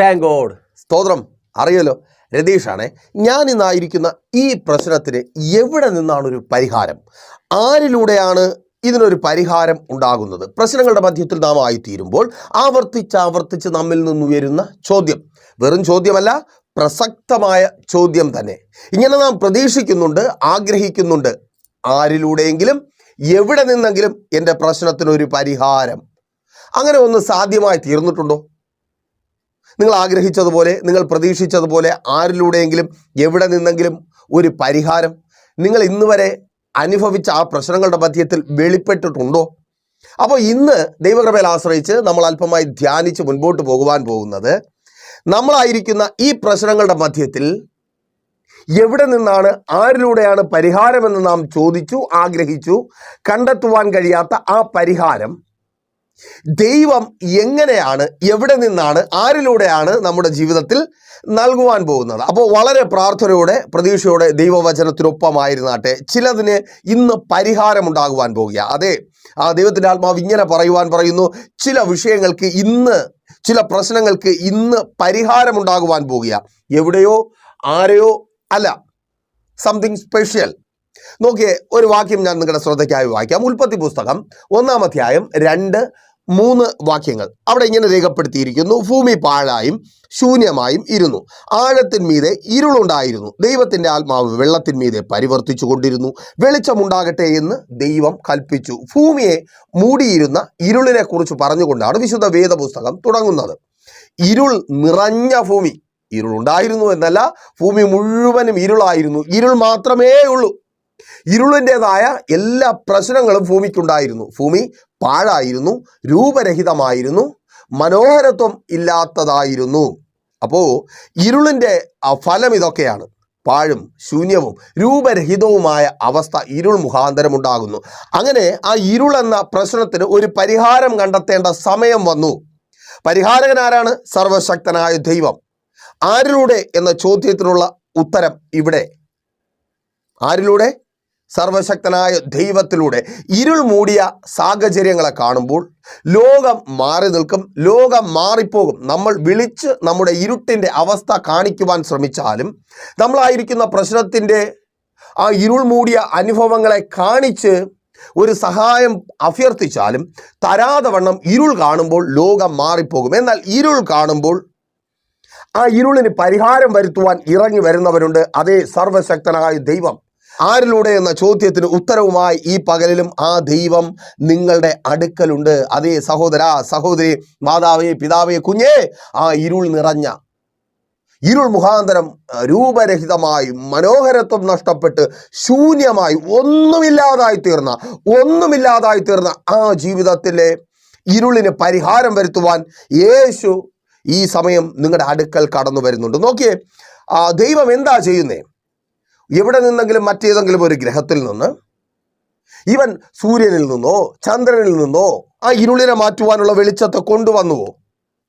Thank God സ്തോത്രം. അറിയല്ലോ രതീഷാണേ ഞാൻ ഇന്നായിരിക്കുന്ന ഈ പ്രശ്നത്തിന് എവിടെ നിന്നാണ് ഒരു പരിഹാരം? ആരിലൂടെയാണ് ഇതിനൊരു പരിഹാരം ഉണ്ടാകുന്നത്? പ്രശ്നങ്ങളുടെ മധ്യത്തിൽ നാം ആയിത്തീരുമ്പോൾ ആവർത്തിച്ച് ആവർത്തിച്ച് നമ്മിൽ നിന്നുയരുന്ന ചോദ്യം. വെറും ചോദ്യമല്ല പ്രസക്തമായ ചോദ്യം തന്നെ. ഇങ്ങനെ നാം പ്രതീക്ഷിക്കുന്നുണ്ട് ആഗ്രഹിക്കുന്നുണ്ട്. ആരിലൂടെയെങ്കിലും എവിടെ നിന്നെങ്കിലും എന്റെ പ്രശ്നത്തിനൊരു പരിഹാരം. അങ്ങനെ ഒന്ന് സാധ്യമായി തീർന്നിട്ടുണ്ടോ? നിങ്ങൾ ആഗ്രഹിച്ചതുപോലെ നിങ്ങൾ പ്രതീക്ഷിച്ചതുപോലെ ആരിലൂടെയെങ്കിലും എവിടെ നിന്നെങ്കിലും ഒരു പരിഹാരം നിങ്ങൾ ഇന്ന് വരെ അനുഭവിച്ച ആ പ്രശ്നങ്ങളുടെ മധ്യത്തിൽ വെളിപ്പെട്ടിട്ടുണ്ടോ? അപ്പോൾ ഇന്ന് ദൈവകൃപയിൽ ആശ്രയിച്ച് നമ്മൾ അല്പമായി ധ്യാനിച്ച് മുൻപോട്ട് പോകുവാൻ പോകുന്നത് നമ്മളായിരിക്കുന്ന ഈ പ്രശ്നങ്ങളുടെ മധ്യത്തിൽ എവിടെ നിന്നാണ് ആരിലൂടെയാണ് പരിഹാരമെന്ന് നാം ചോദിച്ചു ആഗ്രഹിച്ചു കണ്ടെത്തുവാൻ കഴിയാത്ത ആ പരിഹാരം ദൈവം എങ്ങനെയാണ് എവിടെ നിന്നാണ് ആരിലൂടെയാണ് നമ്മുടെ ജീവിതത്തിൽ നൽകുവാൻ പോകുന്നത്? അപ്പോൾ വളരെ പ്രാർത്ഥനയോടെ പ്രതീക്ഷയോടെ ദൈവവചനത്തിനൊപ്പമായിരുന്നാട്ടെ ചിലതിന് ഇന്ന് പരിഹാരമുണ്ടാകുവാൻ പോകുക. അതെ ആ ദൈവത്തിന്റെ ആത്മാവ് ഇങ്ങനെ പറയുവാൻ പറയുന്നു ചില വിഷയങ്ങൾക്ക് ഇന്ന് ചില പ്രശ്നങ്ങൾക്ക് ഇന്ന് പരിഹാരമുണ്ടാകുവാൻ പോകുക. എവിടെയോ ആരെയോ അല്ല സംതിങ് സ്പെഷ്യൽ നോക്കിയേ ഒരു വാക്യം ഞാൻ നിങ്ങളുടെ ശ്രദ്ധയ്ക്കായി വായിക്കാം. ഉൽപ്പത്തി പുസ്തകം ഒന്നാം അധ്യായം രണ്ട് മൂന്ന് വാക്യങ്ങൾ അവിടെ ഇങ്ങനെ രേഖപ്പെടുത്തിയിരിക്കുന്നു. ഭൂമി പാഴായും ശൂന്യമായും ഇരുന്നു. ആഴത്തിന്മീതെ ഇരുളുണ്ടായിരുന്നു. ദൈവത്തിന്റെ ആത്മാവ് വെള്ളത്തിന്മീതെ പരിവർത്തിച്ചു കൊണ്ടിരുന്നു. വെളിച്ചമുണ്ടാകട്ടെ എന്ന് ദൈവം കൽപ്പിച്ചു. ഭൂമിയെ മൂടിയിരുന്ന ഇരുളിനെക്കുറിച്ച് പറഞ്ഞുകൊണ്ടാണ് വിശുദ്ധ വേദപുസ്തകം തുടങ്ങുന്നത്. ഇരുൾ നിറഞ്ഞ ഭൂമി. ഇരുളുണ്ടായിരുന്നു എന്നല്ല ഭൂമി മുഴുവനും ഇരുളായിരുന്നു. ഇരുൾ മാത്രമേ ഉള്ളൂ ഇരുളിന്റെതായ എല്ലാ പ്രശ്നങ്ങളും ഭൂമിക്കുണ്ടായിരുന്നു. ഭൂമി പാഴായിരുന്നു രൂപരഹിതമായിരുന്നു മനോഹരത്വം ഇല്ലാത്തതായിരുന്നു. അപ്പോൾ ഇരുളിന്റെ ഫലം ഇതൊക്കെയാണ്. പാഴും ശൂന്യവും രൂപരഹിതവുമായ അവസ്ഥ ഇരുൾ മുഖാന്തരം ഉണ്ടാകുന്നു അങ്ങനെ ആ ഇരുൾ എന്ന പ്രശ്നത്തിന് ഒരു പരിഹാരം കണ്ടെത്തേണ്ട സമയം വന്നു. പരിഹാരകൻ ആരാണ്? സർവശക്തനായ ദൈവം. ആരിലൂടെ എന്ന ചോദ്യത്തിനുള്ള ഉത്തരം ഇവിടെ. ആരിലൂടെ? സർവശക്തനായ ദൈവത്തിലൂടെ ഇരുൾ മൂടിയ സാഹചര്യങ്ങളെ കാണുമ്പോൾ ലോകം മാറി നിൽക്കും ലോകം മാറിപ്പോകും. നമ്മൾ വിളിച്ച് നമ്മുടെ ഇരുട്ടിന്റെ അവസ്ഥ കാണിക്കുവാൻ ശ്രമിച്ചാലും നമ്മളായിരിക്കുന്ന പ്രശ്നത്തിന്റെ ആ ഇരുൾ മൂടിയ അനുഭവങ്ങളെ കാണിച്ച് ഒരു സഹായം അഭ്യർത്ഥിച്ചാലും തരാതെ വണ്ണം ഇരുൾ കാണുമ്പോൾ ലോകം മാറിപ്പോകും. എന്നാൽ ഇരുൾ കാണുമ്പോൾ ആ ഇരുളിന് പരിഹാരം വരുത്തുവാൻ ഇറങ്ങി വരുന്നവരുണ്ട് അതേ സർവശക്തനായ ദൈവം. ആരിലൂടെ എന്ന ചോദ്യത്തിന് ഉത്തരവുമായി ഈ പകലിലും ആ ദൈവം നിങ്ങളുടെ അടുക്കലുണ്ട്. അതേ സഹോദര സഹോദരി മാതാവേ പിതാവേ കുഞ്ഞേ ആ ഇരുൾ നിറഞ്ഞ ഇരുൾ മുഖാന്തരം രൂപരഹിതമായി മനോഹരത്വം നഷ്ടപ്പെട്ട് ശൂന്യമായി ഒന്നുമില്ലാതായി തീർന്ന ഒന്നുമില്ലാതായി തീർന്ന ആ ജീവിതത്തിലെ ഇരുളിന് പരിഹാരം വരുത്തുവാൻ യേശു ഈ സമയം നിങ്ങളുടെ അടുക്കൽ കടന്നു വരുന്നുണ്ട്. നോക്കിയേ ദൈവം എന്താ ചെയ്യുന്നേ? എവിടെ നിന്നെങ്കിലും മറ്റേതെങ്കിലും ഒരു ഗ്രഹത്തിൽ നിന്ന് ഇവൻ സൂര്യനിൽ നിന്നോ ചന്ദ്രനിൽ നിന്നോ ആ ഇരുളിനെ മാറ്റുവാനുള്ള വെളിച്ചത്തെ കൊണ്ടുവന്നുവോ?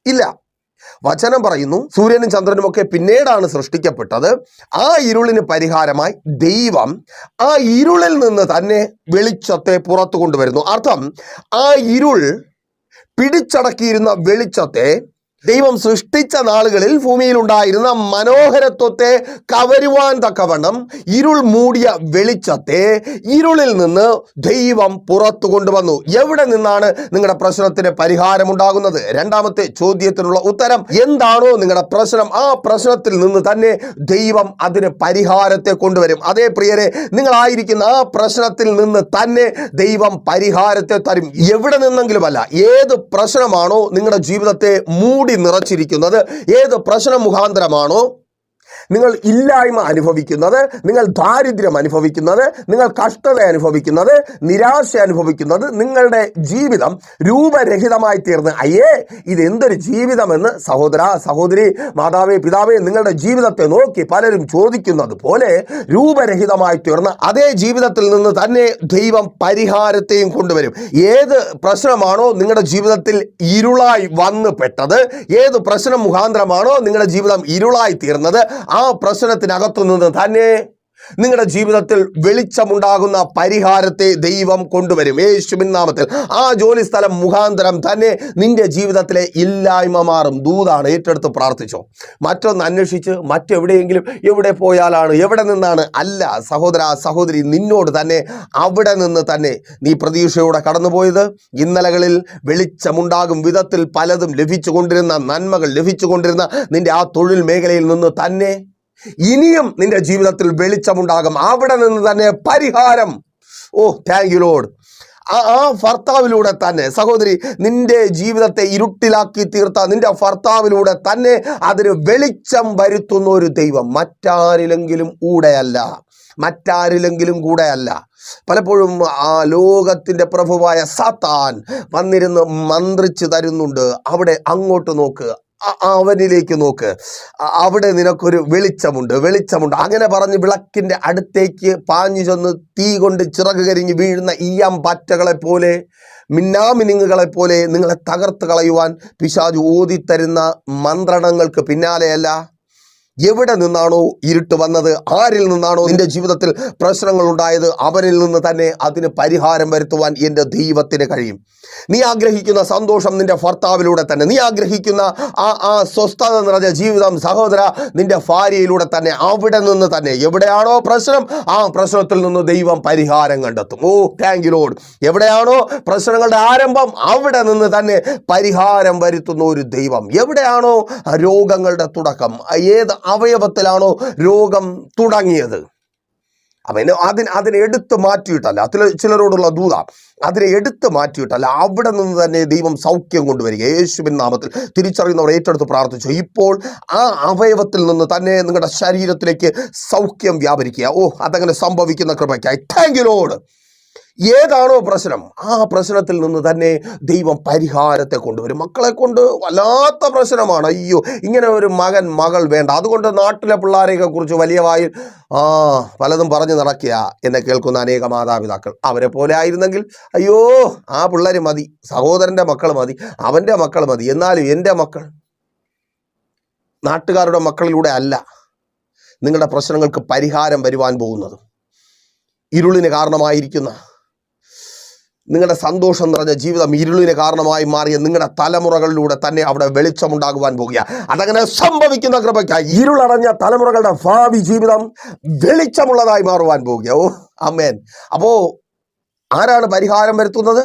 ഇല്ല. വചനം പറയുന്നു സൂര്യനും ചന്ദ്രനും ഒക്കെ പിന്നീടാണ് സൃഷ്ടിക്കപ്പെട്ടത്. ആ ഇരുളിന് പരിഹാരമായി ദൈവം ആ ഇരുളിൽ നിന്ന് തന്നെ വെളിച്ചത്തെ പുറത്തു കൊണ്ടുവരുന്നു. അർത്ഥം ആ ഇരുൾ പിടിച്ചടക്കിയിരുന്ന വെളിച്ചത്തെ ദൈവം സൃഷ്ടിച്ച നാളുകളിൽ ഭൂമിയിൽ ഉണ്ടായിരുന്ന മനോഹരത്വത്തെ കവരുവാൻ തക്കവണ്ണം ഇരുൾ മൂടിയ വെളിച്ചത്തെ ഇരുളിൽ നിന്ന് ദൈവം പുറത്തു കൊണ്ടുവന്നു. എവിടെ നിന്നാണ് നിങ്ങളുടെ പ്രശ്നത്തിന് പരിഹാരം ഉണ്ടാകുന്നത് രണ്ടാമത്തെ ചോദ്യത്തിനുള്ള ഉത്തരം എന്താണോ നിങ്ങളുടെ പ്രശ്നം. ആ പ്രശ്നത്തിൽ നിന്ന് തന്നെ ദൈവം അതിന് പരിഹാരത്തെ കൊണ്ടുവരും. അതേ പ്രിയരെ നിങ്ങളായിരിക്കുന്ന ആ പ്രശ്നത്തിൽ നിന്ന് തന്നെ ദൈവം പരിഹാരത്തെ തരും. എവിടെ നിന്നെങ്കിലുമല്ല ഏത് പ്രശ്നമാണോ നിങ്ങളുടെ ജീവിതത്തെ മൂടി നിറച്ചിരിക്കുന്നത്. ഏത് പ്രശ്നം മുഖാന്തരമാണോ? നിങ്ങൾ ഇല്ലായ്മ അനുഭവിക്കുന്നത് നിങ്ങൾ ദാരിദ്ര്യം അനുഭവിക്കുന്നത് നിങ്ങൾ കഷ്ടത അനുഭവിക്കുന്നത് നിരാശ അനുഭവിക്കുന്നത് നിങ്ങളുടെ ജീവിതം രൂപരഹിതമായി തീർന്ന്. അയ്യേ ഇതെന്തൊരു ജീവിതമെന്ന് സഹോദര സഹോദരി മാതാവേ പിതാവേ നിങ്ങളുടെ ജീവിതത്തെ നോക്കി പലരും ചോദിക്കുന്നത് പോലെ രൂപരഹിതമായി തീർന്ന് അതേ ജീവിതത്തിൽ നിന്ന് തന്നെ ദൈവം പരിഹാരത്തെയും കൊണ്ടുവരും. ഏത് പ്രശ്നമാണോ നിങ്ങളുടെ ജീവിതത്തിൽ ഇരുളായി വന്ന് പെട്ടത് ഏത് പ്രശ്നം മുഖാന്തരമാണോ നിങ്ങളുടെ ജീവിതം ഇരുളായി തീർന്നത് ആ പ്രശ്നത്തിനകത്തു നിന്ന് തന്നെ നിങ്ങളുടെ ജീവിതത്തിൽ വെളിച്ചമുണ്ടാകുന്ന പരിഹാരത്തെ ദൈവം കൊണ്ടുവരും. യേശുവിൻ നാമത്തിൽ. ആ ജോലി സ്ഥലം മുഖാന്തരം തന്നെ നിന്റെ ജീവിതത്തിലെ ഇല്ലായ്മ മാറും. ദൂതാണ് ഏറ്റെടുത്ത് പ്രാർത്ഥിച്ചോ. മറ്റൊന്ന് അന്വേഷിച്ച് മറ്റെവിടെയെങ്കിലും എവിടെ പോയാലാണ് എവിടെ നിന്നാണ്? അല്ല സഹോദര സഹോദരി നിന്നോട് തന്നെ അവിടെ നിന്ന് തന്നെ നീ പ്രതീക്ഷയോടെ കടന്നുപോയത്. ഇന്നലകളിൽ വെളിച്ചമുണ്ടാകും വിധത്തിൽ പലതും ലഭിച്ചുകൊണ്ടിരുന്ന നന്മകൾ ലഭിച്ചുകൊണ്ടിരുന്ന നിന്റെ ആ തൊഴിൽ മേഖലയിൽ നിന്ന് തന്നെ ഇനിയും നിന്റെ ജീവിതത്തിൽ വെളിച്ചമുണ്ടാകും. അവിടെ നിന്ന് തന്നെ പരിഹാരം. ഓ താങ്ക് യു ലോഡ് ആ ഭർത്താവിലൂടെ തന്നെ സഹോദരി നിന്റെ ജീവിതത്തെ ഇരുട്ടിലാക്കി തീർത്ത നിന്റെ ഭർത്താവിലൂടെ തന്നെ അതിന് വെളിച്ചം വരുത്തുന്ന ഒരു ദൈവം മറ്റാരിലെങ്കിലും കൂടെയല്ല. മറ്റാരിലെങ്കിലും കൂടെയല്ല. പലപ്പോഴും ആ ലോകത്തിന്റെ പ്രഭുവായ സാത്താൻ വന്നിരുന്ന് മന്ത്രിച്ചു തരുന്നുണ്ട്. അവിടെ അങ്ങോട്ട് നോക്ക്. അവനിലേക്ക് നോക്ക്. അവിടെ നിനക്കൊരു വെളിച്ചമുണ്ട് വെളിച്ചമുണ്ട്. അങ്ങനെ പറഞ്ഞ് വിളക്കിന്റെ അടുത്തേക്ക് പാഞ്ഞു ചെന്ന് തീ കൊണ്ട് ചിറക് കരിഞ്ഞ് വീഴുന്ന ഈയാം പാറ്റകളെ പോലെ മിന്നാമിനുങ്ങുകളെ പോലെ നിങ്ങളെ തകർത്ത് കളയുവാൻ പിശാജ് ഓതിത്തരുന്ന മന്ത്രണങ്ങൾക്ക് പിന്നാലെയല്ല. എവിടെ നിന്നാണോ ഇരുട്ട് വന്നത്? ആരിൽ നിന്നാണോ നിന്റെ ജീവിതത്തിൽ പ്രശ്നങ്ങൾ ഉണ്ടായത്? അവരിൽ നിന്ന് തന്നെ അതിന് പരിഹാരം വരുത്തുവാൻ എന്റെ ദൈവത്തിന് കഴിയും. നീ ആഗ്രഹിക്കുന്ന സന്തോഷം നിന്റെ ഭർത്താവിലൂടെ തന്നെ. നീ ആഗ്രഹിക്കുന്ന ആ ആ സ്വസ്ഥത നിറഞ്ഞ ജീവിതം സഹോദര നിന്റെ ഭാര്യയിലൂടെ തന്നെ അവിടെ നിന്ന് തന്നെ. എവിടെയാണോ പ്രശ്നം ആ പ്രശ്നത്തിൽ നിന്ന് ദൈവം പരിഹാരം കണ്ടെത്തും. ഓ താങ്ക് യു ലോഡ് എവിടെയാണോ പ്രശ്നങ്ങളുടെ ആരംഭം അവിടെ നിന്ന് തന്നെ പരിഹാരം വരുത്തുന്ന ഒരു ദൈവം. എവിടെയാണോ രോഗങ്ങളുടെ തുടക്കം ഏത് അവയവത്തിലാണോ രോഗം തുടങ്ങിയത്? അവന് അതിന് അതിനെ എടുത്ത് മാറ്റിയിട്ടല്ല. അതിൽ ചിലരോടുള്ള ദൂത അതിനെ എടുത്ത് മാറ്റിയിട്ടല്ല. അവിടെ നിന്ന് തന്നെ ദൈവം സൗഖ്യം കൊണ്ടുവരിക. യേശുവിൻ നാമത്തിൽ തിരിച്ചറിയുന്നവർ ഏറ്റെടുത്ത് പ്രാർത്ഥിച്ചു. ഇപ്പോൾ ആ അവയവത്തിൽ നിന്ന് തന്നെ നിങ്ങളുടെ ശരീരത്തിലേക്ക് സൗഖ്യം വ്യാപരിക്കുക. ഓ അതങ്ങനെ സംഭവിക്കുന്ന കൃപയ്ക്കായി. താങ്ക് യു ലോഡ് ഏതാണോ പ്രശ്നം ആ പ്രശ്നത്തിൽ നിന്ന് തന്നെ ദൈവം പരിഹാരത്തെ കൊണ്ടുവരും. മക്കളെ കൊണ്ട് വല്ലാത്ത പ്രശ്നമാണ്. അയ്യോ ഇങ്ങനെ ഒരു മകൻ മകൾ വേണ്ട. അതുകൊണ്ട് നാട്ടിലെ പിള്ളേരെയൊക്കെ കുറിച്ച് വലിയ വായിൽ ആ പലതും പറഞ്ഞു നടക്കുക എന്നെ കേൾക്കുന്ന അനേക മാതാപിതാക്കൾ. അവരെ പോലെ ആയിരുന്നെങ്കിൽ അയ്യോ ആ പിള്ളേർ മതി സഹോദരന്റെ മക്കൾ മതി അവന്റെ മക്കൾ മതി. എന്നാലും എന്റെ മക്കൾ നാട്ടുകാരുടെ മക്കളിലൂടെ അല്ല നിങ്ങളുടെ പ്രശ്നങ്ങൾക്ക് പരിഹാരം വരുവാൻ പോകുന്നത്. ഇരുളിന് കാരണമായിരിക്കുന്ന നിങ്ങളുടെ സന്തോഷം നിറഞ്ഞ ജീവിതം ഇരുളിന് കാരണമായി മാറിയ നിങ്ങളുടെ തലമുറകളിലൂടെ തന്നെ അവിടെ വെളിച്ചമുണ്ടാകുവാൻ പോകുക. അതങ്ങനെ സംഭവിക്കുന്ന കൃപയ്ക്ക ഇരുളടഞ്ഞ തലമുറകളുടെ ഭാവി ജീവിതം വെളിച്ചമുള്ളതായി മാറുവാൻ പോകുക. ഓ അമ്മേൻ അപ്പോ ആരാണ് പരിഹാരം വരുത്തുന്നത്?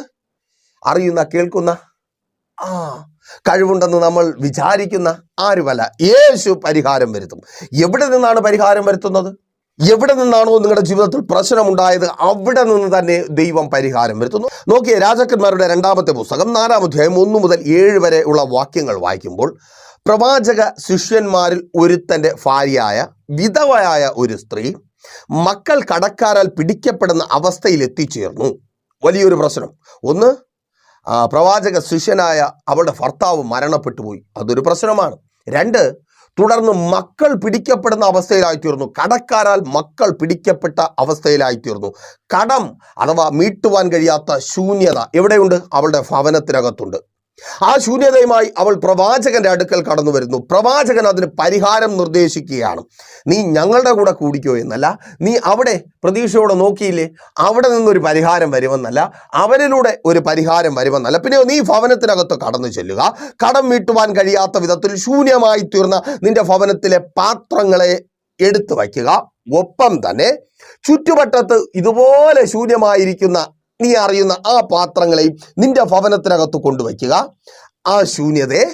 അറിയുന്ന കേൾക്കുന്ന? ആ കഴിവുണ്ടെന്ന് നമ്മൾ വിചാരിക്കുന്ന ആരുമല്ല. യേശു പരിഹാരം വരുത്തും. എവിടെ നിന്നാണ് പരിഹാരം വരുത്തുന്നത്? എവിടെ നിന്നാണോ നിങ്ങളുടെ ജീവിതത്തിൽ പ്രശ്നമുണ്ടായത് അവിടെ നിന്ന് തന്നെ ദൈവം പരിഹാരം വരുത്തുന്നു. നോക്കിയേ രാജാക്കന്മാരുടെ രണ്ടാമത്തെ പുസ്തകം നാലാം അധ്യായം ഒന്ന് മുതൽ ഏഴ് വരെ ഉള്ള വാക്യങ്ങൾ വായിക്കുമ്പോൾ പ്രവാചക ശിഷ്യന്മാരിൽ ഒരുത്തന്റെ ഭാര്യയായ വിധവയായ ഒരു സ്ത്രീ മക്കൾ കടക്കാരാൽ പിടിക്കപ്പെടുന്ന അവസ്ഥയിൽ എത്തിച്ചേർന്നു. വലിയൊരു പ്രശ്നം. ഒന്ന് പ്രവാചക ശിഷ്യനായ അവളുടെ ഭർത്താവ് മരണപ്പെട്ടു പോയി അതൊരു പ്രശ്നമാണ്. രണ്ട് തുടർന്ന് മക്കൾ പിടിക്കപ്പെടുന്ന അവസ്ഥയിലായിത്തീർന്നു. കടക്കാരാൽ മക്കൾ പിടിക്കപ്പെട്ട അവസ്ഥയിലായിത്തീർന്നു. കടം അഥവാ മീട്ടുവാൻ കഴിയാത്ത ശൂന്യത എവിടെയുണ്ട്? അവളുടെ ഭവനത്തിനകത്തുണ്ട്. ആ ശൂന്യതയുമായി അവൾ പ്രവാചകന്റെ അടുക്കൽ കടന്നു വരുന്നു. പ്രവാചകൻ അതിന് പരിഹാരം നിർദ്ദേശിക്കുകയാണ്. നീ ഞങ്ങളുടെ കൂടെ കൂടിക്കോ എന്നല്ല. നീ അവിടെ പ്രതീക്ഷയോടെ നോക്കിയില്ലേ? അവിടെ നിന്നൊരു പരിഹാരം വരുമെന്നല്ല. അവനിലൂടെ ഒരു പരിഹാരം വരുമെന്നല്ല. പിന്നെ നീ ഭവനത്തിനകത്ത് കടന്നു ചെല്ലുക. കടം വീട്ടുവാൻ കഴിയാത്ത വിധത്തിൽ ശൂന്യമായി തീർന്ന നിന്റെ ഭവനത്തിലെ പാത്രങ്ങളെ എടുത്തു വയ്ക്കുക. ഒപ്പം തന്നെ ചുറ്റുവട്ടത്ത് ഇതുപോലെ ശൂന്യമായിരിക്കുന്ന നീ അറിയുന്ന ആ പാത്രങ്ങളെയും നിന്റെ ഭവനത്തിനകത്ത് കൊണ്ടുവയ്ക്കുക. ആ ശൂന്യതയെ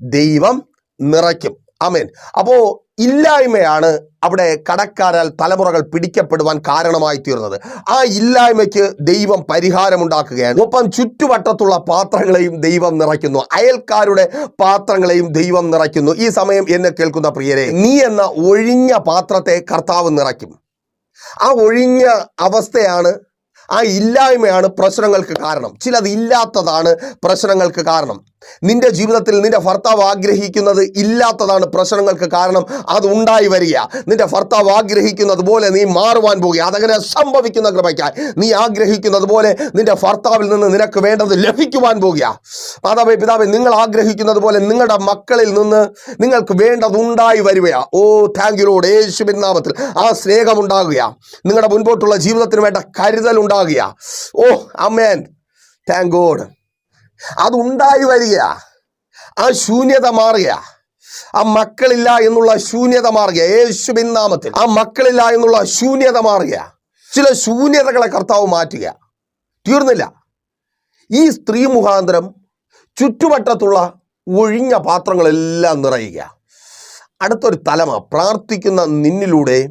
ദൈവം നിറയ്ക്കും. അമേൻ അപ്പോ ഇല്ലായ്മയാണ് അവിടെ കടക്കാരാൽ തലമുറകൾ പിടിക്കപ്പെടുവാൻ കാരണമായി തീർന്നത്. ആ ഇല്ലായ്മയ്ക്ക് ദൈവം പരിഹാരമുണ്ടാക്കുകയാണ് ഒപ്പം ചുറ്റുവട്ടത്തുള്ള പാത്രങ്ങളെയും ദൈവം നിറയ്ക്കുന്നു. അയൽക്കാരുടെ പാത്രങ്ങളെയും ദൈവം നിറയ്ക്കുന്നു. ഈ സമയം എന്നെ കേൾക്കുന്ന പ്രിയരെ നീ എന്ന ഒഴിഞ്ഞ പാത്രത്തെ കർത്താവ് നിറയ്ക്കും. ആ ഒഴിഞ്ഞ അവസ്ഥയാണ് ആ ഇല്ലായ്മയാണ് പ്രശ്നങ്ങൾക്ക് കാരണം. ചിലത് ഇല്ലാത്തതാണ് പ്രശ്നങ്ങൾക്ക് കാരണം. നിന്റെ ജീവിതത്തിൽ നിന്റെ ഭർത്താവ് ആഗ്രഹിക്കുന്നത് ഇല്ലാത്തതാണ് പ്രശ്നങ്ങൾക്ക് കാരണം. അത് ഉണ്ടായി വരിക. നിന്റെ ഭർത്താവ് ആഗ്രഹിക്കുന്നത് പോലെ നീ മാറുവാൻ പോകുക. അതങ്ങനെ സംഭവിക്കുന്ന കൃപയ്ക്കായി. നീ ആഗ്രഹിക്കുന്നത് പോലെ നിന്റെ ഭർത്താവിൽ നിന്ന് നിനക്ക് വേണ്ടത് ലഭിക്കുവാൻ പോകുക. മാതാവേ പിതാവേ നിങ്ങൾ ആഗ്രഹിക്കുന്നത് പോലെ നിങ്ങളുടെ മക്കളിൽ നിന്ന് നിങ്ങൾക്ക് വേണ്ടത് ഉണ്ടായി വരികയാ. ഓ താങ്ക് യു യേശുവിൻ നാമത്തിൽ ആ സ്നേഹമുണ്ടാകുക നിങ്ങളുടെ മുൻപോട്ടുള്ള ജീവിതത്തിന് വേണ്ട കരുതൽ ഉണ്ടാകുക. ഓ അമ്മേൻ താങ്ക് ഗോഡ് അത് ഉണ്ടായി വരിക. ആ ശൂന്യത മാറുക. ആ മക്കളില്ല എന്നുള്ള ശൂന്യത മാറുക. യേശുവിൻ നാമത്തിൽ. ആ മക്കളില്ല എന്നുള്ള ശൂന്യത മാറുക. ചില ശൂന്യതകളെ കർത്താവ് മാറ്റുക. തീർന്നില്ല. ഈ സ്ത്രീ മുഖാന്തരം ചുറ്റുവട്ടത്തുള്ള ഒഴിഞ്ഞ പാത്രങ്ങളെല്ലാം നിറയുക. അടുത്തൊരു തലമ പ്രാർത്ഥിക്കുന്ന നിന്നിലൂടെ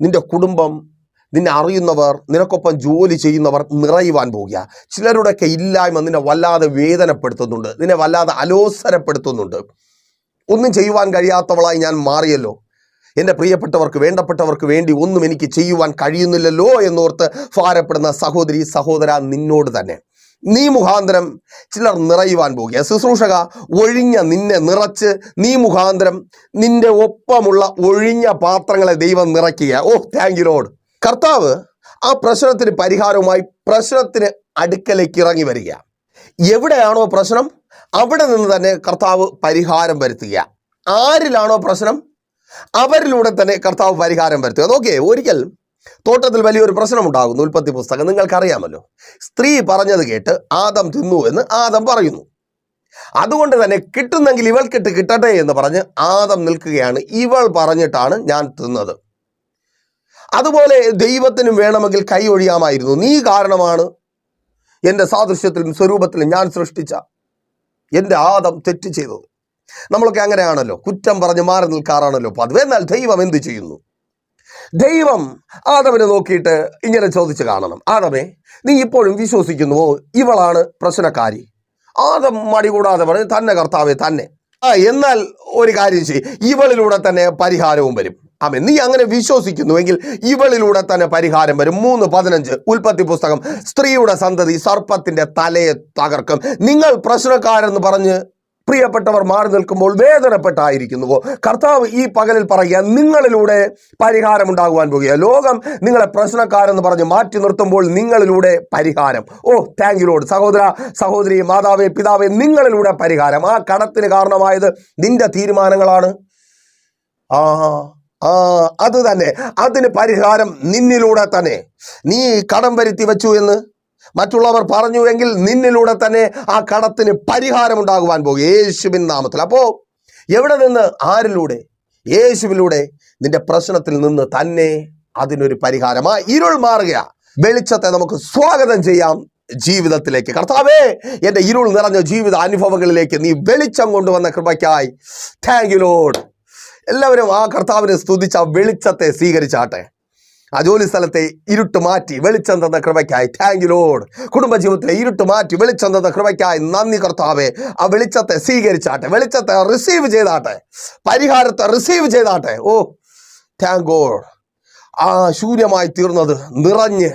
നിന്റെ കുടുംബം നിന്നെ അറിയുന്നവർ നിനക്കൊപ്പം ജോലി ചെയ്യുന്നവർ നിറയുവാൻ പോകുക. ചിലരുടെയൊക്കെ ഇല്ലായ്മ നിന്നെ വല്ലാതെ വേദനപ്പെടുത്തുന്നുണ്ട് നിന്നെ വല്ലാതെ അലോസരപ്പെടുത്തുന്നുണ്ട്. ഒന്നും ചെയ്യുവാൻ കഴിയാത്തവളായി ഞാൻ മാറിയല്ലോ. എന്റെ പ്രിയപ്പെട്ടവർക്ക് വേണ്ടപ്പെട്ടവർക്ക് വേണ്ടി ഒന്നും എനിക്ക് ചെയ്യുവാൻ കഴിയുന്നില്ലല്ലോ എന്നോർത്ത് ഭാരപ്പെടുന്ന സഹോദരി സഹോദര നിന്നോട് തന്നെ. നീ മുഖാന്തരം ചിലർ നിറയുവാൻ പോകുക. ശുശ്രൂഷക ഒഴിഞ്ഞ നിന്നെ നിറച്ച് നീ മുഖാന്തരം നിന്റെ ഒപ്പമുള്ള ഒഴിഞ്ഞ പാത്രങ്ങളെ ദൈവം നിറയ്ക്കുക. ഓ താങ്ക് യു ലോഡ് കർത്താവ് ആ പ്രശ്നത്തിന് പരിഹാരവുമായി പ്രശ്നത്തിന് അടുക്കലേക്ക് ഇറങ്ങി വരിക. എവിടെയാണോ പ്രശ്നം അവിടെ നിന്ന് തന്നെ കർത്താവ് പരിഹാരം വരുത്തുക. ആരിലാണോ പ്രശ്നം അവരിലൂടെ തന്നെ കർത്താവ് പരിഹാരം വരുത്തുക. നോക്കിയേ ഒരിക്കൽ തോട്ടത്തിൽ വലിയൊരു പ്രശ്നമുണ്ടാകുന്നു. ഉൽപ്പത്തി പുസ്തകം നിങ്ങൾക്കറിയാമല്ലോ. സ്ത്രീ പറഞ്ഞത് കേട്ട് ആദം തിന്നു എന്ന് ആദം പറയുന്നു. അതുകൊണ്ട് തന്നെ കിട്ടുന്നെങ്കിൽ ഇവൾക്കിട്ട് കിട്ടട്ടെ എന്ന് പറഞ്ഞ് ആദം നിൽക്കുകയാണ്. ഇവൾ പറഞ്ഞിട്ടാണ് ഞാൻ തിന്നത്. അതുപോലെ ദൈവത്തിനും വേണമെങ്കിൽ കൈ ഒഴിയാമായിരുന്നു. നീ കാരണമാണ്. എന്റെ സാദൃശ്യത്തിലും സ്വരൂപത്തിലും ഞാൻ സൃഷ്ടിച്ച എന്റെ ആദം തെറ്റ് ചെയ്തത്. നമ്മളൊക്കെ അങ്ങനെയാണല്ലോ. കുറ്റം പറഞ്ഞ് മാറി നിൽക്കാറാണല്ലോ പതിവ് എന്നാൽ ദൈവം എന്ത് ചെയ്യുന്നു? ദൈവം ആദവിനെ നോക്കിയിട്ട് ഇങ്ങനെ ചോദിച്ചു കാണണം. ആദമേ നീ ഇപ്പോഴും വിശ്വസിക്കുന്നുവോ? ഇവളാണ് പ്രശ്നക്കാരി. ആദം മടി കൂടാതെ പറഞ്ഞു തന്നെ കർത്താവേ തന്നെ. ആ എന്നാൽ ഒരു കാര്യം ചെയ്യും. ഇവളിലൂടെ തന്നെ പരിഹാരവും വരും. ആമേ നീ അങ്ങനെ വിശ്വസിക്കുന്നുവെങ്കിൽ ഇവളിലൂടെ തന്നെ പരിഹാരം വരും. മൂന്ന് പതിനഞ്ച് ഉൽപ്പത്തി പുസ്തകം. സ്ത്രീയുടെ സന്തതി സർപ്പത്തിന്റെ തലയെ തകർക്കും. നിങ്ങൾ പ്രശ്നക്കാരെന്ന് പറഞ്ഞ് പ്രിയപ്പെട്ടവർ മാറി നിൽക്കുമ്പോൾ വേദനപ്പെട്ടായിരിക്കുന്നുവോ? കർത്താവ് ഈ പകലിൽ പറയുക നിങ്ങളിലൂടെ പരിഹാരം ഉണ്ടാകുവാൻ പോകുക. ലോകം നിങ്ങളെ പ്രശ്നക്കാരെന്ന് പറഞ്ഞ് മാറ്റി നിർത്തുമ്പോൾ നിങ്ങളിലൂടെ പരിഹാരം. ഓ താങ്ക് യു ലോഡ് സഹോദര സഹോദരി മാതാവേ പിതാവേ നിങ്ങളിലൂടെ പരിഹാരം. ആ കടത്തിന് കാരണമായത് നിന്റെ തീരുമാനങ്ങളാണ്. ആ ആ അത് തന്നെ. അതിന് പരിഹാരം നിന്നിലൂടെ തന്നെ. നീ കടം വരുത്തി വെച്ചു എന്ന് മറ്റുള്ളവർ പറഞ്ഞുവെങ്കിൽ നിന്നിലൂടെ തന്നെ ആ കടത്തിന് പരിഹാരം ഉണ്ടാകുവാൻ പോകും. യേശുവിൻ നാമത്തിൽ. അപ്പോ എവിടെ നിന്ന്? ആരിലൂടെ? യേശുവിലൂടെ. നിന്റെ പ്രശ്നത്തിൽ നിന്ന് തന്നെ അതിനൊരു പരിഹാരം. ആ ഇരുൾ മാറുക വെളിച്ചത്തെ നമുക്ക് സ്വാഗതം ചെയ്യാം ജീവിതത്തിലേക്ക്. കർത്താവേ എന്റെ ഇരുൾ നിറഞ്ഞ ജീവിത അനുഭവങ്ങളിലേക്ക് നീ വെളിച്ചം കൊണ്ടുവന്ന കൃപയ്ക്കായി. താങ്ക് യു ലോഡ് എല്ലാവരും ആ കർത്താവിനെ സ്തുതിച്ച ആ വെളിച്ചത്തെ സ്വീകരിച്ചാട്ടെ. ആ ജോലി സ്ഥലത്തെ ഇരുട്ട് മാറ്റി വെളിച്ചം തന്ന കൃപയ്ക്കായി. താങ്ക് യു ലോഡ് കുടുംബജീവിതത്തിലെ ഇരുട്ട് മാറ്റി വെളിച്ചം തന്ന കൃപയ്ക്കായി നന്ദി കർത്താവേ. ആ വെളിച്ചത്തെ സ്വീകരിച്ചാട്ടെ. വെളിച്ചത്തെ റിസീവ് ചെയ്താട്ടെ. പരിഹാരത്തെ റിസീവ് ചെയ്താട്ടെ. ഓ താങ്ക് ഗോഡ് ആ ശൂന്യമായി തീർന്നത് നിറഞ്ഞ്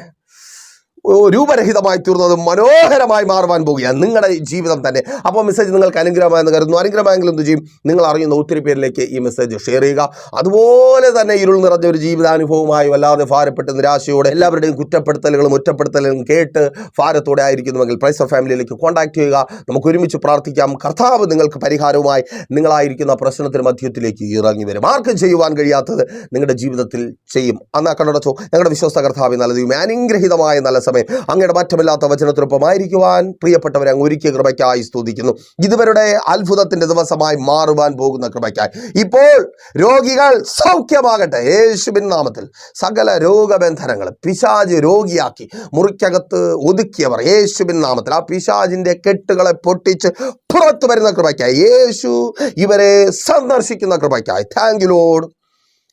രൂപരഹിതമായി തീർന്നത് മനോഹരമായി മാറുവാൻ പോവുകയാണ് നിങ്ങളുടെ ജീവിതം തന്നെ. അപ്പോൾ മെസ്സേജ് നിങ്ങൾക്ക് അനുഗ്രഹമായെന്ന് കരുതുന്നു. അനുഗ്രഹമായെങ്കിൽ എന്ത് ചെയ്യും? നിങ്ങൾ അറിയുന്ന ഒത്തിരി പേരിലേക്ക് ഈ മെസ്സേജ് ഷെയർ ചെയ്യുക. അതുപോലെ തന്നെ ഇരുൾ നിറഞ്ഞ ഒരു ജീവിതാനുഭവമായി വല്ലാതെ ഭാരപ്പെട്ട് നിരാശയോടെ എല്ലാവരുടെയും കുറ്റപ്പെടുത്തലുകളും ഒറ്റപ്പെടുത്തലുകളും കേട്ട് ഭാരത്തോടെ ആയിരിക്കുന്നുവെങ്കിൽ പ്രൈസ് ഓഫ് ഫാമിലിയിലേക്ക് കോൺടാക്ട് ചെയ്യുക. നമുക്ക് ഒരുമിച്ച് പ്രാർത്ഥിക്കാം. കർത്താവ് നിങ്ങൾക്ക് പരിഹാരവുമായി നിങ്ങളായിരിക്കുന്ന പ്രശ്നത്തിന് മധ്യത്തിലേക്ക് ഇറങ്ങി വരും. ആർക്കും ചെയ്യുവാൻ കഴിയാത്തത് നിങ്ങളുടെ ജീവിതത്തിൽ ചെയ്യും. അന്നാ കണ്ടടച്ചോ ഞങ്ങളുടെ വിശ്വസ്ത കർത്താവ് നല്ല അനുഗ്രഹീതമായ നല്ല സമയം അങ്ങയുടെ മാറ്റമില്ലാത്ത വചനത്തിനൊപ്പമായിരിക്കുവാൻ പ്രിയപ്പെട്ടവരെ അങ്ങ് ഒരുക്കിയ കൃപയ്ക്കായി സ്തുതിക്കുന്നു. ഇതുവരുടെ അത്ഭുതത്തിന്റെ ദിവസമായി മാറുവാൻ പോകുന്ന കൃപയ്ക്കായി. ഇപ്പോൾ രോഗികൾ സൗഖ്യമാകട്ടെ. യേശുബിൻ നാമത്തിൽ സകല രോഗബന്ധനങ്ങൾ പിശാജ് രോഗിയാക്കി മുറിക്കകത്ത് ഒതുക്കിയവർ യേശുബിൻ നാമത്തിൽ ആ പിശാജിന്റെ കെട്ടുകളെ പൊട്ടിച്ച് പുറത്തു വരുന്ന കൃപയ്ക്കായി. യേശു ഇവരെ സന്ദർശിക്കുന്ന കൃപയ്ക്കായി. താങ്ക് യു ലോഡ്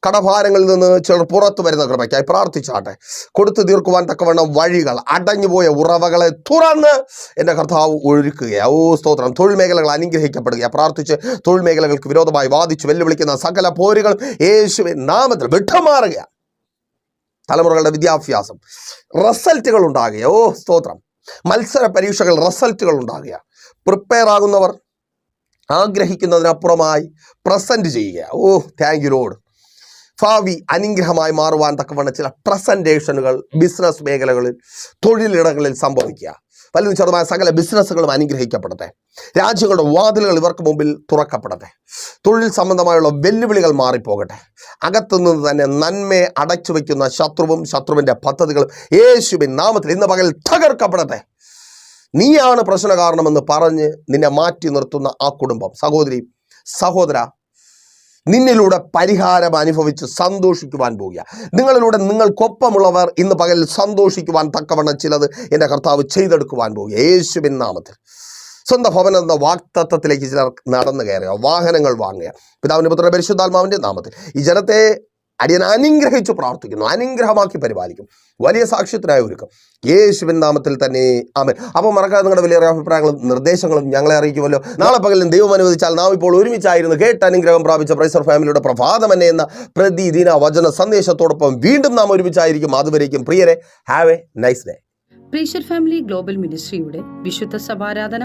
കടഭാരങ്ങളിൽ നിന്ന് ചിലർ പുറത്തു വരുന്ന കൃപയ്ക്കായി പ്രാർത്ഥിച്ചാട്ടെ. കൊടുത്തു തീർക്കുവാൻ തക്കവണ്ണം വഴികൾ അടഞ്ഞുപോയ ഉറവകളെ തുറന്ന് എന്റെ കർത്താവ് ഒഴുക്കുകയാണ് ഓ സ്തോത്രം. തൊഴിൽ മേഖലകൾ അനുഗ്രഹിക്കപ്പെടുകയാണ് പ്രാർത്ഥിച്ച് തൊഴിൽ മേഖലകൾക്ക് വിരോധമായി വാദിച്ച് വെല്ലുവിളിക്കുന്ന സകല പോരുകൾ യേശുവിൻ നാമത്തിൽ വിട്ടുമാറുകയാണ് തലമുറകളുടെ വിദ്യാഭ്യാസം റിസൾട്ടുകൾ ഉണ്ടാകുക ഓ സ്തോത്രം. മത്സര പരീക്ഷകൾ റിസൾട്ടുകൾ ഉണ്ടാകുക പ്രിപ്പയർ ആകുന്നവർ ആഗ്രഹിക്കുന്നതിനപ്പുറമായി പ്രസന്റ് ചെയ്യുക ഓ താങ്ക് യു ലോഡ് ഭാവി അനുഗ്രഹമായി മാറുവാൻ തക്കവണ്ണം ചില പ്രസന്റേഷനുകൾ ബിസിനസ് മേഖലകളിൽ തൊഴിലിടങ്ങളിൽ സംഭവിക്കുക. വലുതും ചെറുതായ സകല ബിസിനസ്സുകളും അനുഗ്രഹിക്കപ്പെടട്ടെ. രാജ്യങ്ങളുടെ വാതിലുകൾ ഇവർക്ക് മുമ്പിൽ തുറക്കപ്പെടട്ടെ. തൊഴിൽ സംബന്ധമായുള്ള വെല്ലുവിളികൾ മാറിപ്പോകട്ടെ. അകത്തുനിന്ന് തന്നെ നന്മയെ അടച്ചു വയ്ക്കുന്ന ശത്രുവും ശത്രുവിന്റെ പദ്ധതികളും യേശുവിൻ നാമത്തിൽ ഇന്ന് പകൽ തകർക്കപ്പെടട്ടെ. നീയാണ് പ്രശ്ന കാരണമെന്ന് പറഞ്ഞ് നിന്നെ മാറ്റി നിർത്തുന്ന ആ കുടുംബം. സഹോദരി സഹോദര നിന്നിലൂടെ പരിഹാരം അനുഭവിച്ച് സന്തോഷിക്കുവാൻ പോവുക. നിങ്ങളിലൂടെ നിങ്ങൾക്കൊപ്പമുള്ളവർ ഇന്ന് പകൽ സന്തോഷിക്കുവാൻ തക്കവണ്ണം ചിലത് എന്റെ കർത്താവ് ചെയ്തെടുക്കുവാൻ പോവുക. യേശുവിൻ നാമത്തിൽ. സ്വന്തം ഭവനം എന്ന വാക്തത്വത്തിലേക്ക് ചിലർ നടന്നു കയറുക. വാഹനങ്ങൾ വാങ്ങുക. പിതാവിന്റെ പുത്ര പരിശുദ്ധാത്മാവിന്റെ നാമത്തിൽ. ഈ ജനത്തെ അടിയൻ അനുഗ്രഹിച്ചു പ്രാർത്ഥിക്കുന്നു അനുഗ്രഹമാക്കി പരിപാലിക്കും വലിയ സാക്ഷ്യത്തിനായി ഒരുക്കും. യേശുവിൻ നാമത്തിൽ തന്നെ ആമൻ. അപ്പോൾ മറക്കാതെ നിങ്ങളുടെ വലിയ അഭിപ്രായങ്ങളും നിർദ്ദേശങ്ങളും ഞങ്ങളെ അറിയിക്കുമല്ലോ. നാളെ പകലും ദൈവം അനുവദിച്ചാൽ നാം ഇപ്പോൾ ഒരുമിച്ചായിരുന്നു കേട്ട് അനുഗ്രഹം പ്രാപിച്ച പ്രൈസർ ഫാമിലിയുടെ പ്രഭാതം എന്നെ എന്ന പ്രതിദിന വചന സന്ദേശത്തോടൊപ്പം വീണ്ടും നാം ഒരുമിച്ചായിരിക്കും. അതുവരേക്കും പ്രിയരെ have a nice day Praiser Family Global മിനിസ്ട്രിയുടെ വിശുദ്ധ സഭാരാധന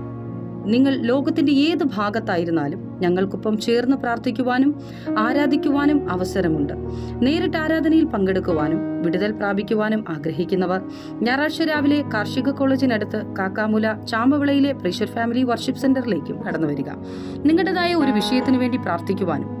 നിങ്ങൾ ലോകത്തിന്റെ ഏത് ഭാഗത്തായിരുന്നാലും ഞങ്ങൾക്കൊപ്പം ചേർന്ന് പ്രാർത്ഥിക്കുവാനും ആരാധിക്കുവാനും അവസരമുണ്ട്. നേരിട്ട് ആരാധനയിൽ പങ്കെടുക്കുവാനും വിടുതൽ പ്രാപിക്കുവാനും ആഗ്രഹിക്കുന്നവർ ഞായറാഴ്ച രാവിലെ കാർഷിക കോളേജിനടുത്ത് കാക്കാമുല ചാമ്പവിളയിലെ പ്രീഷർ ഫാമിലി വർഷിപ്പ് സെന്ററിലേക്കും കടന്നു വരിക നിങ്ങളുടേതായ ഒരു വിഷയത്തിനു വേണ്ടി പ്രാർത്ഥിക്കുവാനും